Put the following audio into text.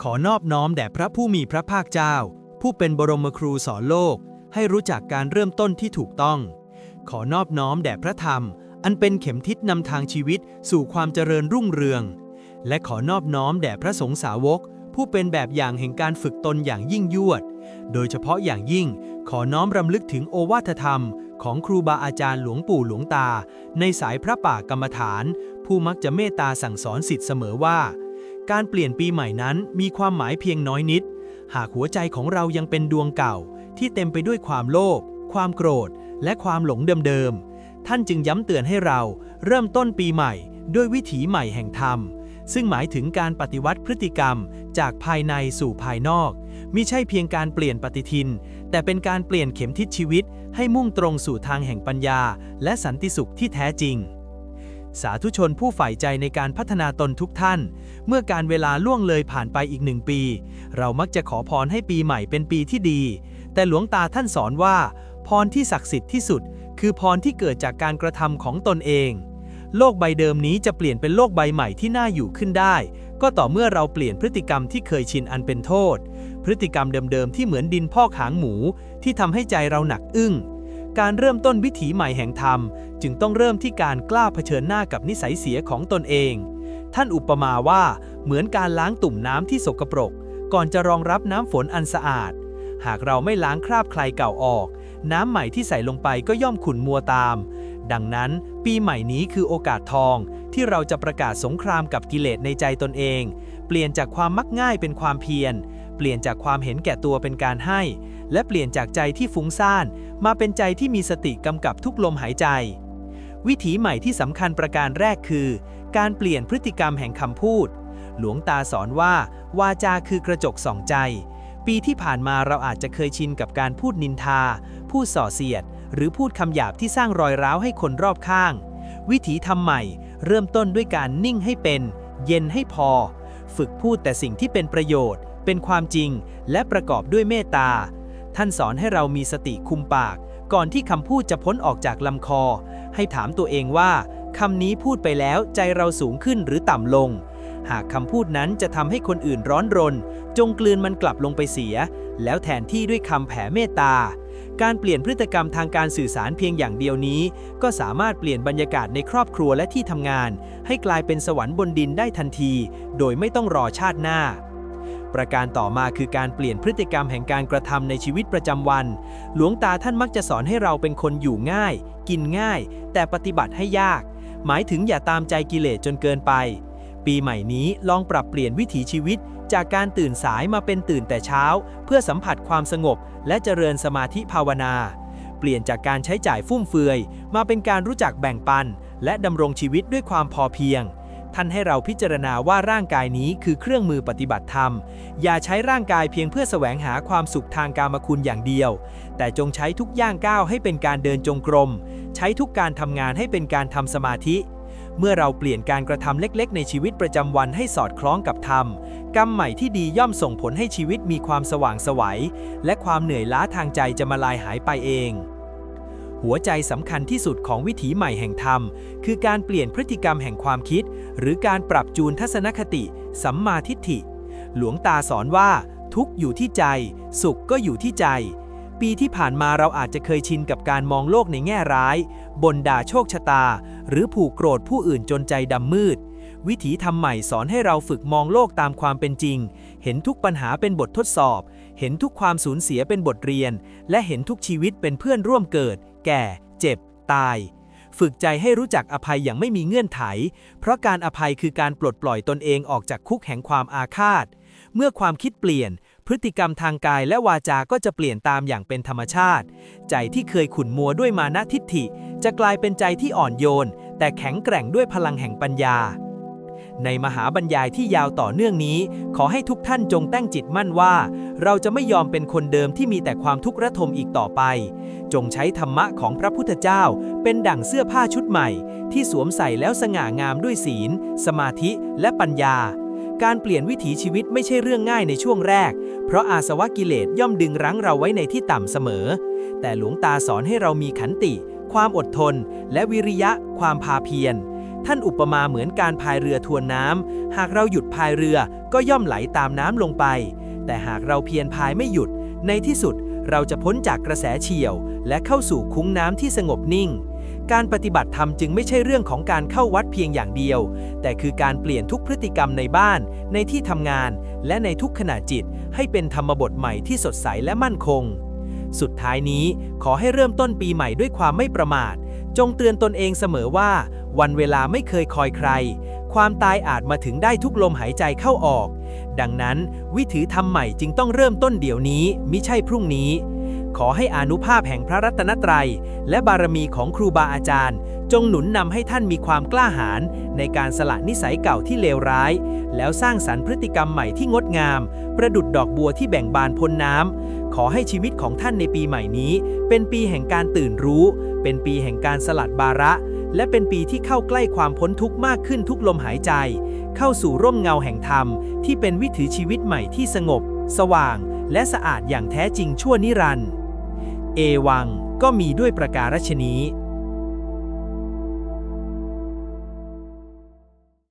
ขอนอบน้อมแด่พระผู้มีพระภาคเจ้า ผู้เป็นบรมครูสอนโลก ให้รู้จักการเริ่มต้นที่ถูกต้อง ขอนอบน้อมแด่พระธรรม อันเป็นเข็มทิศนำทางชีวิตสู่ความเจริญรุ่งเรือง และขอนอบน้อมแด่พระสงฆ์สาวก ผู้เป็นแบบอย่างแห่งการฝึกตนอย่างยิ่งยวด โดยเฉพาะอย่างยิ่ง ขอน้อมรำลึกถึงโอวาทธรรม ของครูบาอาจารย์หลวงปู่หลวงตา ในสายพระป่ากรรมฐาน ผู้มักจะเมตตาสั่งสอนสิทธิ์เสมอว่า การเปลี่ยนปีใหม่นั้นมีความหมายเพียงน้อยนิด หากหัวใจของเรายังเป็นดวงเก่า ที่เต็มไปด้วยความโลภ ความโกรธ และความหลงเดิมๆ ท่านจึงย้ำเตือนให้เราเริ่มต้นปีใหม่ ด้วยวิถีใหม่แห่งธรรม ซึ่งหมายถึงการปฏิวัติพฤติกรรมจากภายในสู่ภายนอก มิใช่เพียงการเปลี่ยนปฏิทิน แต่เป็นการเปลี่ยนเข็มทิศชีวิต ให้มุ่งตรงสู่ทางแห่งปัญญา และสันติสุขที่แท้จริง สาธุชนผู้ใฝ่ใจในการพัฒนาตนทุกท่าน เมื่อการเวลาล่วงเลยผ่านไปอีกหนึ่งปี เรามักจะขอพรให้ปีใหม่เป็นปีที่ดี แต่หลวงตาท่านสอนว่า พรที่ศักดิ์สิทธิ์ที่สุด คือพรที่เกิดจากการกระทำของตนเอง โลกใบเดิมนี้จะเปลี่ยนเป็นโลกใบใหม่ที่น่าอยู่ขึ้นได้ ก็ต่อเมื่อเราเปลี่ยนพฤติกรรมที่เคยชินอันเป็นโทษ พฤติกรรมเดิมๆที่เหมือนดินพอกหางหมู ที่ทำให้ใจเราหนักอึ้ง การเริ่มต้นวิถีใหม่แห่งธรรม จึงต้องเริ่มที่การกล้าเผชิญหน้ากับนิสัยเสียของตนเอง ท่านอุปมาว่าเหมือนการล้างตุ่มน้ำที่สกปรก ก่อนจะรองรับน้ำฝนอันสะอาด หากเราไม่ล้างคราบใครเก่าออก น้ำใหม่ที่ใส่ลงไปก็ย่อมขุ่นมัวตาม ดังนั้นปีใหม่นี้คือโอกาสทอง ที่เราจะประกาศสงครามกับกิเลสในใจตนเอง เปลี่ยนจากความมักง่ายเป็นความเพียร ลี่ยนจากความเห็นแก่ตัวเป็นการให้ และเปลี่ยนจากใจที่ฟุ้งซ่าน มาเป็นใจที่มีสติกำกับทุกลมหายใจ วิถีใหม่ที่สำคัญประการแรกคือ การเปลี่ยนพฤติกรรมแห่งคำพูด หลวงตาสอนว่า วาจาคือกระจกส่องใจ ปีที่ผ่านมาเราอาจจะเคยชินกับการพูดนินทา พูดส่อเสียด หรือพูดคำหยาบที่สร้างรอยร้าวให้คนรอบข้าง วิถีทำใหม่ เริ่มต้นด้วยการนิ่งให้เป็น เย็นให้พอ ฝึกพูดแต่สิ่งที่เป็นประโยชน์ เป็นความจริงและประกอบด้วยเมตตา ท่านสอนให้เรามีสติคุมปาก ก่อนที่คำพูดจะพ้นออกจากลำคอ ให้ถามตัวเองว่าคำนี้พูดไปแล้วใจเราสูงขึ้นหรือต่ำลง หากคำพูดนั้นจะทำให้คนอื่นร้อนรน จงกลืนมันกลับลงไปเสีย แล้วแทนที่ด้วยคำแผ่เมตตา การเปลี่ยนพฤติกรรมทางการสื่อสารเพียงอย่างเดียวนี้ ก็สามารถเปลี่ยนบรรยากาศในครอบครัวและที่ทำงาน ให้กลายเป็นสวรรค์บนดินได้ทันที โดยไม่ต้องรอชาติหน้า ประการต่อมาคือการเปลี่ยนพฤติกรรมแห่งการกระทำในชีวิตประจำวัน หลวงตาท่านมักจะสอนให้เราเป็นคนอยู่ง่าย กินง่าย แต่ปฏิบัติให้ยาก หมายถึงอย่าตามใจกิเลสจนเกินไป ปีใหม่นี้ลองปรับเปลี่ยนวิถีชีวิต จากการตื่นสายมาเป็นตื่นแต่เช้า เพื่อสัมผัสความสงบ และเจริญสมาธิภาวนา เปลี่ยนจากการใช้จ่ายฟุ่มเฟือย มาเป็นการรู้จักแบ่งปัน และดำรงชีวิตด้วยความพอเพียง ท่านให้เราพิจารณาว่าร่างกายนี้คือเครื่องมือปฏิบัติธรรม อย่าใช้ร่างกายเพียงเพื่อแสวงหาความสุขทางกามคุณอย่างเดียว แต่จงใช้ทุกย่างก้าวให้เป็นการเดินจงกรม ใช้ทุกการทำงานให้เป็นการทำสมาธิ เมื่อเราเปลี่ยนการกระทำเล็กๆ ในชีวิตประจำวันให้สอดคล้องกับธรรม กรรมใหม่ที่ดีย่อมส่งผลให้ชีวิตมีความสว่างไสวัย และความเหนื่อยล้าทางใจจะมาลายหายไปเอง หัวใจสำคัญที่สุดของวิถีใหม่แห่งธรรม คือการเปลี่ยนพฤติกรรมแห่งความคิด หรือการปรับจูนทัศนคติ สัมมาทิฏฐิ หลวงตาสอนว่า ทุกอยู่ที่ใจ สุขก็อยู่ที่ใจ ปีที่ผ่านมาเราอาจจะเคยชินกับการมองโลกในแง่ร้ายบ่นด่าโชคชะตา หรือผูกโกรธผู้อื่นจนใจดำมืด วิถีธรรมใหม่สอนให้เราฝึกมองโลกตามความเป็นจริง เห็นทุกปัญหาเป็นบททดสอบ เห็นทุกความสูญเสียเป็นบทเรียน และเห็นทุกชีวิตเป็นเพื่อนร่วมเกิด แก่ เจ็บ ตาย ฝึกใจให้รู้จักอภัยอย่างไม่มีเงื่อนไข เพราะการอภัยคือการปลดปล่อยตนเองออกจากคุกแห่งความอาฆาต เมื่อความคิดเปลี่ยน พฤติกรรมทางกายและวาจาก็จะเปลี่ยนตามอย่างเป็นธรรมชาติ ใจที่เคยขุ่นมัวด้วยมานะทิฏฐิ จะกลายเป็นใจที่อ่อนโยน แต่แข็งแกร่งด้วยพลังแห่งปัญญาในมหาบรรยายที่ยาวต่อเนื่องนี้ ขอให้ทุกท่านจงตั้งจิตมั่นว่า เราจะไม่ยอมเป็นคนเดิมที่มีแต่ความทุกข์ระทมอีกต่อไป จงใช้ธรรมะของพระพุทธเจ้า เป็นดั่งเสื้อผ้าชุดใหม่ ที่สวมใส่แล้วสง่างามด้วยศีล สมาธิและปัญญา การเปลี่ยนวิถีชีวิตไม่ใช่เรื่องง่ายในช่วงแรก เพราะอาสวะกิเลสย่อมดึงรั้งเราไว้ในที่ต่ำเสมอ แต่หลวงตาสอนให้เรามีขันติ ความอดทน และวิริยะ ความภาเพียรท่านอุปมาเหมือนการพายเรือทวนน้ำ หากเราหยุดพายเรือก็ย่อมไหลตามน้ำลงไป แต่หากเราเพียรพายไม่หยุด ในที่สุด เราจะพ้นจากกระแสเฉียว และเข้าสู่คุ้งน้ำที่สงบนิ่ง การปฏิบัติธรรมจึงไม่ใช่เรื่องของการเข้าวัดเพียงอย่างเดียว แต่คือการเปลี่ยนทุกพฤติกรรมในบ้าน ในที่ทำงาน และในทุกขณะจิต ให้เป็นธรรมบทใหม่ที่สดใสและมั่นคง สุดท้ายนี้ขอให้เริ่มต้นปีใหม่ด้วยความไม่ประมาท จงเตือนตนเองเสมอว่า วันเวลาไม่เคยคอยใคร ความตายอาจมาถึงได้ทุกลมหายใจเข้าออก ดังนั้น วิถีทำใหม่จึงต้องเริ่มต้นเดี๋ยวนี้มิใช่พรุ่งนี้ ขอให้อนุภาพแห่งพระรัตนตรัย และบารมีของครูบาอาจารย์ จงหนุนนำให้ท่านมีความกล้าหาญในการสละนิสัยเก่าที่เลวร้าย แล้วสร้างสรรค์พฤติกรรมใหม่ที่งดงาม ประดุดดอกบัวที่แบ่งบานพ้นน้ำขอให้ชีวิตของท่านในปีใหม่นี้ เป็นปีแห่งการตื่นรู้ เป็นปีแห่งการสลัดบาระ และเป็นปีที่เข้าใกล้ความพ้นทุกข์มากขึ้นทุกลมหายใจ เข้าสู่ร่มเงาแห่งธรรม ที่เป็นวิถีชีวิตใหม่ที่สงบ สว่าง และสะอาดอย่างแท้จริงชั่วนิรันดร์เอวังก็มีด้วยประการฉนี้